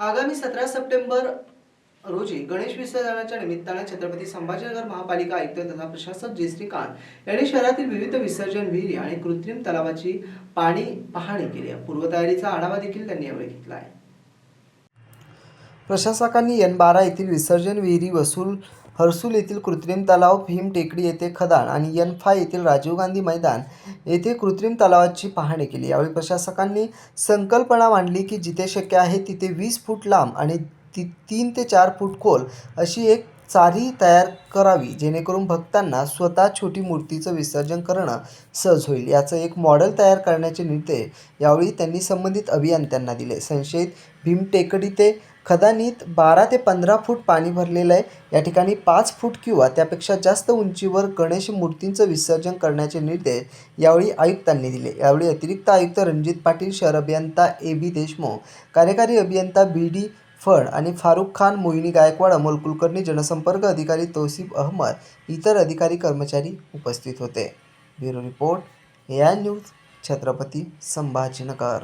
आगामी सतरा सप्टेंबर रोजी गणेश विसर्जनाच्या निमित्तानं छत्रपती संभाजीनगर महापालिका आयुक्त तथा प्रशासक जे श्रीकांत यांनी शहरातील विविध विसर्जन विहिरी आणि कृत्रिम तलावाची पाणी पाहणी केली. आहे पूर्वतयारीचा आढावा देखील त्यांनी यावेळी घेतला आहे. प्रशासकांनी एन बारा येथील विसर्जन विहिरी वसूल हर्सूल येथील कृत्रिम तलाव भीम टेकडी येथे खदान आणि एन फाय येथील राजीव गांधी मैदान येथे कृत्रिम तलावाची पाहणी केली. यावेळी प्रशासकांनी संकल्पना मांडली की जिथे शक्य आहे तिथे वीस फूट लांब आणि ती तीन ते चार फूट खोल अशी एक चारी तयार करावी जेणेकरून भक्तांना स्वतः छोटी मूर्तीचं विसर्जन करणं सहज होईल. याचं एक मॉडेल तयार करण्याचे निर्देश यावेळी त्यांनी संबंधित अभियंत्यांना दिले. संशयित भीम टेकडी ते खदानीत बारा ते पंधरा फूट पाणी भरलेलं आहे. या ठिकाणी पाच फूट किंवा त्यापेक्षा जास्त उंचीवर गणेश मूर्तींचं विसर्जन करण्याचे निर्देश यावेळी आयुक्तांनी दिले. यावेळी अतिरिक्त आयुक्त रणजित पाटील शहर अभियंता ए बी देशमुख कार्यकारी अभियंता बी डी फड आणि फारुख खान मोहिनी गायकवाड अमोल कुलकर्णी जनसंपर्क अधिकारी तोसिफ अहमद इतर अधिकारी कर्मचारी उपस्थित होते. Bureau report A I news Chhatrapati Sambhajinagar.